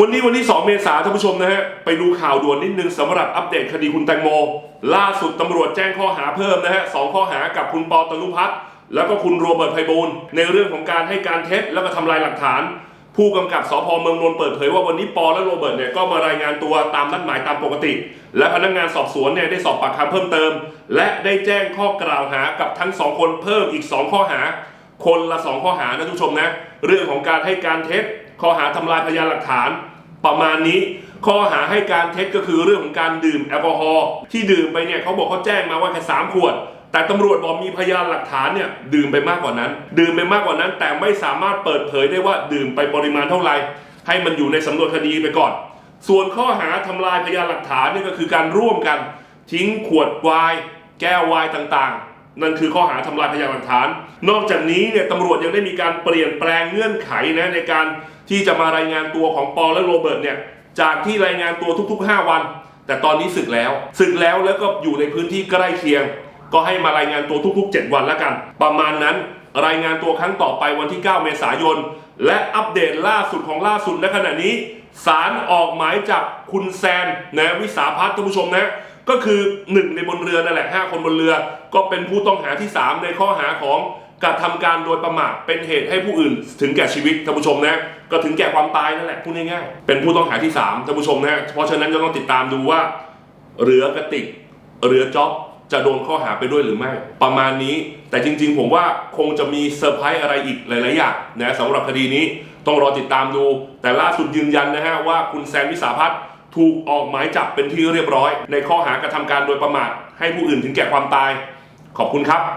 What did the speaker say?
วันนี้วันที่ 2 เมษายนท่านผู้ชมนะฮะ ไปดูข่าวด่วนนิดนึงสำหรับอัปเดตคดีคุณแตงโม ล่าสุดตำรวจแจ้งข้อหาเพิ่มนะฮะสองข้อหากับคุณปอตนุพัฒน์แล้วก็คุณโรเบิร์ตไพบูลในเรื่องของการให้การเท็จแล้วก็ทำลายหลักฐาน ผู้กำกับสพเมืองนนท์เปิดเผยว่าวันนี้ปอและโรเบิร์ตเนี่ยก็มารายงานตัวตามนัดหมายตามปกติ และพนักงานสอบสวนเนี่ยได้สอบปากคำเพิ่มเติม และได้แจ้งข้อกล่าวหากับทั้งสองคนเพิ่มอีกสองข้อหา คนละสองข้อหานะทุกผู้ชมนะเรื่องของการให้การเท็จ ข้อหาทำลายพยานหลักฐาน ประมาณนี้ ข้อหาให้การเท็จก็คือเรื่องของการดื่มแอลกอฮอล์ที่ดื่มไปเนี่ยเขาบอกเขาแจ้งมาว่าแค่สามขวด แต่ตำรวจบอกมีพยานหลักฐานเนี่ยดื่มไปมากกว่านั้น ดื่มไปมากกว่านั้น แต่ไม่สามารถเปิดเผยได้ว่าดื่มไปปริมาณเท่าไหร่ให้มันอยู่ในสำนวนคดีไปก่อน ส่วนข้อหาทำลายพยานหลักฐานเนี่ยก็คือการร่วมกัน ทิ้งขวดไวน์แก้วไวน์ต่างๆ นั่นคือข้อหาทำลายพยานหลักฐาน นอกจากนี้เนี่ยตำรวจยังได้มีการเปลี่ยนแปลงเงื่อนไขนะในการที่จะมารายงานตัวของปอและโรเบิร์ตเนี่ยจากที่รายงานตัวทุกๆ 5 วัน แต่ตอนนี้ศึกแล้วศึกแล้วแล้วก็อยู่ในพื้นที่ใกล้เคียง ก็ให้มารายงานตัวทุกๆ 7 วันแล้วกัน ประมาณนั้นรายงานตัวครั้งต่อไปวันที่ 9 เมษายน และอัปเดตล่าสุดของล่าสุดและขณะนี้ศาลออกหมายจับคุณแซนนะวิสาพัฒน์ท่านผู้ชมนะ ก็คือหนึ่งในบนเรือนั่นแหละห้าคนบนเรือ ก็เป็นผู้ต้องหาที่ 3 ในข้อหาของกระทำการโดยประมาทเป็นเหตุให้ผู้อื่น ถึงแก่ชีวิตท่านผู้ชมนะก็ถึงแก่ความตายนั่นแหละพูดง่ายๆเป็นผู้ต้องหาที่3ท่านผู้ชมนะเพราะฉะนั้นจะต้องติดตามดูว่าเรือกระติกเรือจ็อบจะโดนข้อหาไปด้วยหรือไม่ ประมาณนี้ แต่จริง ๆ ผมว่าคงจะมีเซอร์ไพรส์อะไรอีกหลายๆอย่างนะสำหรับคดีนี้ต้องรอติดตามดู แต่ล่าสุดยืนยันนะฮะว่าคุณแซนวิสาพัฒน์ ถูกออกหมายจับเป็นที่เรียบร้อย ในข้อหากระทำการโดยประมาทให้ผู้อื่นถึงแก่ความตาย ขอบคุณครับ